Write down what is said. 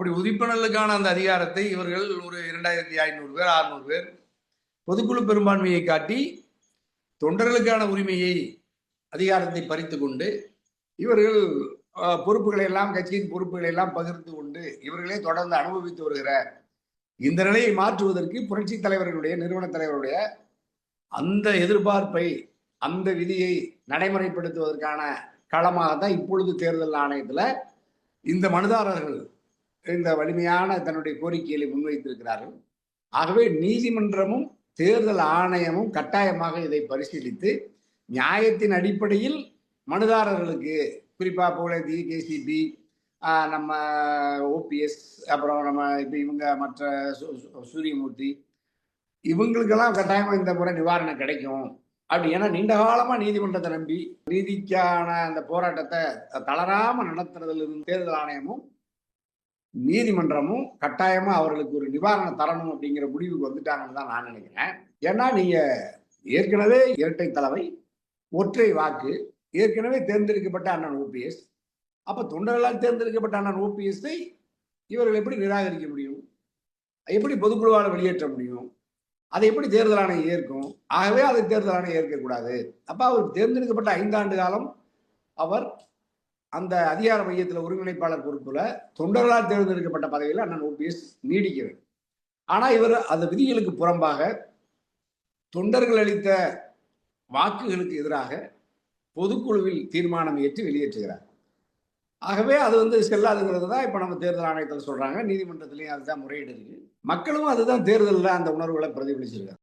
அப்படி உறுப்பினர்களுக்கான அந்த அதிகாரத்தை இவர்கள் ஒரு இரண்டாயிரத்தி ஐநூறு பேர் அறுநூறு பேர் பொதுக்குழு பெரும்பான்மையை காட்டி தொண்டர்களுக்கான உரிமையை அதிகாரத்தை பறித்து கொண்டு இவர்கள் பொறுப்புகளை எல்லாம் கட்சியின் பொறுப்புகளை எல்லாம் பகிர்ந்து கொண்டு இவர்களே தொடர்ந்து அனுபவித்து வருகிற இந்த நிலையை மாற்றுவதற்கு புரட்சி தலைவர்களுடைய நிறுவன தலைவருடைய அந்த எதிர்பார்ப்பை அந்த விதியை நடைமுறைப்படுத்துவதற்கான களமாக தான் இப்பொழுது தேர்தல் ஆணையத்தில் இந்த மனுதாரர்கள் இந்த வலிமையான தன்னுடைய கோரிக்கைகளை முன்வைத்திருக்கிறார்கள். ஆகவே நீதிமன்றமும் தேர்தல் ஆணையமும் கட்டாயமாக இதை பரிசீலித்து நியாயத்தின் அடிப்படையில் மனுதாரர்களுக்கு குறிப்பாக போல கேசிபி நம்ம ஓபிஎஸ் அப்புறம் நம்ம இப்போ இவங்க மற்ற சு- சூரியமூர்த்தி இவங்களுக்கெல்லாம் கட்டாயமாக இந்த முறை நிவாரணம் கிடைக்கும். அப்படி ஏன்னா நீண்ட காலமாக நீதிமன்றத்தை நம்பி நீதிக்கான அந்த போராட்டத்தை தளராமல் நடத்துறதுல இருந்து தேர்தல் ஆணையமும் நீதிமன்றமும் கட்டாயமா அவர்களுக்கு ஒரு நிவாரணம் தரணும் அப்படிங்கிற முடிவுக்கு வந்துட்டாங்கன்னு தான் நான் நினைக்கிறேன். ஏன்னா நீங்க ஏற்கனவே இரட்டை தலைவை ஒற்றை வாக்கு ஏற்கனவே தேர்ந்தெடுக்கப்பட்ட அண்ணன் ஓபிஎஸ். அப்ப தொண்டர்களால் தேர்ந்தெடுக்கப்பட்ட அண்ணன் ஓபிஎஸ்ஐ இவர்கள் எப்படி நிராகரிக்க முடியும்? எப்படி பொதுக்குழுவால் வெளியேற்ற முடியும்? அதை எப்படி தேர்தல் ஆணையம் ஏற்கும்? ஆகவே அதை தேர்தல் ஆணையம் ஏற்கக்கூடாது. அப்ப அவர் தேர்ந்தெடுக்கப்பட்ட ஐந்தாண்டு காலம் அவர் அந்த அதிகார மையத்தில் ஒருங்கிணைப்பாளர் பொறுப்புல தொண்டர்களால் தேர்ந்தெடுக்கப்பட்ட பதவியில் அண்ணன் ஓபிஎஸ் நீடிக்க வேண்டும். ஆனால் இவர் அந்த விதிகளுக்கு புறம்பாக தொண்டர்கள் அளித்த வாக்குகளுக்கு எதிராக பொதுக்குழுவில் தீர்மானம் ஏற்றி வெளியேற்றுகிறார். ஆகவே அது வந்து செல்லாதுங்கிறது தான் இப்போ நம்ம தேர்தல் ஆணையத்தில் சொல்கிறாங்க நீதிமன்றத்திலையும் அதுதான் முறையீடு இருக்கு. மக்களும் அதுதான் தேர்தலில் அந்த உணர்வுகளை பிரதிபலிச்சிருக்காங்க.